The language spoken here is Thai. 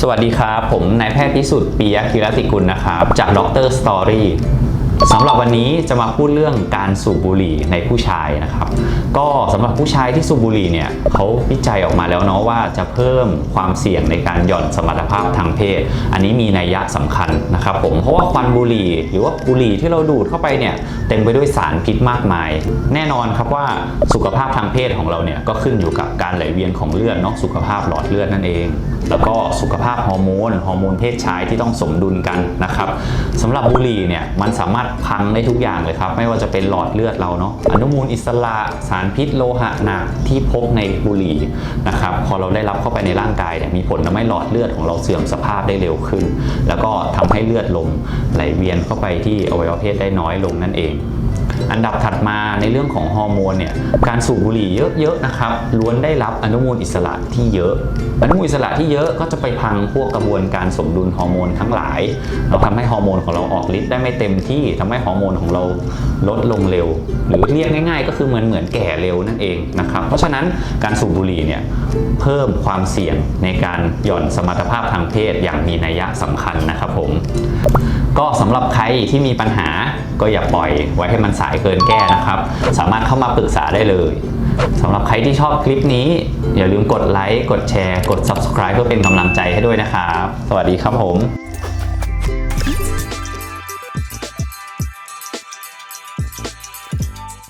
สวัสดีครับ ผมนายแพทย์พิสุทธิ์ปียะคีรติกุลนะครับ จากดรสตอรี่สำหรับวันนี้จะมาพูดเรื่องการสูบบุหรี่ในผู้ชายนะครับ ก็สำหรับผู้ชายที่สูบบุหรี่เนี่ยเขาวิจัยออกมาแล้วเนาะว่าจะเพิ่มความเสี่ยงในการหย่อนสมรรถภาพทางเพศ อันนี้มีนัยยะสำคัญนะครับผมเพราะว่าควันบุหรี่หรือว่าบุหรี่ที่เราดูดเข้าไปเนี่ยเต็มไปด้วยสารพิษมากมาย แน่นอนครับว่าสุขภาพทางเพศของเราเนี่ยก็ขึ้นอยู่กับการไหลเวียนของเลือดเนาะสุขภาพหลอดเลือดนั่นเอง แล้วก็สุขภาพฮอร์โมนฮอร์โมนเพศชายที่ต้องสมดุลกันนะครับสำหรับบุหรี่เนี่ยมันสามารถพังได้ทุกอย่างเลยครับ ไม่ว่าจะเป็นหลอดเลือดเราเนาะอนุมูลอิสระสารพิษโลหะหนักที่พบในบุหรี่นะครับพอเราได้รับเข้าไปในร่างกายเนี่ยมีผลทำให้หลอดเลือดของเราเสื่อมสภาพได้เร็วขึ้น แล้วก็ทำให้เลือดลมไหลเวียนเข้าไปที่อวัยวะเพศได้น้อยลงนั่นเอง อันดับถัดมาในเรื่องของฮอร์โมนเนี่ยการสูบบุหรี่เยอะๆนะครับล้วนได้รับอนุมูลอิสระที่เยอะ อนุมูลอิสระที่เยอะก็จะไปพังพวกกระบวนการสมดุลฮอร์โมนทั้งหลาย เราทำให้ฮอร์โมนของเราออกฤทธิ์ได้ไม่เต็มที่ทำให้ฮอร์โมนของเราลดลงเร็ว หรือเรียกง่าย ๆ ก็คือเหมือนเหมือนแก่เร็วนั่นเองนะครับเพราะฉะนั้นการสูบบุหรี่เนี่ยเพิ่มความเสี่ยงในการหย่อนสมรรถภาพทางเพศอย่างมีนัยยะสำคัญนะครับผมก็สำหรับใครที่มีปัญหา ก็อย่าปล่อยไว้ให้มันสายเกินแก้นะครับ สามารถเข้ามาปรึกษาได้เลยสำหรับใครที่ชอบคลิปนี้ อย่าลืมกดไลค์ กดแชร์ กด subscribe เพื่อเป็นกำลังใจให้ด้วยนะครับ สวัสดีครับผม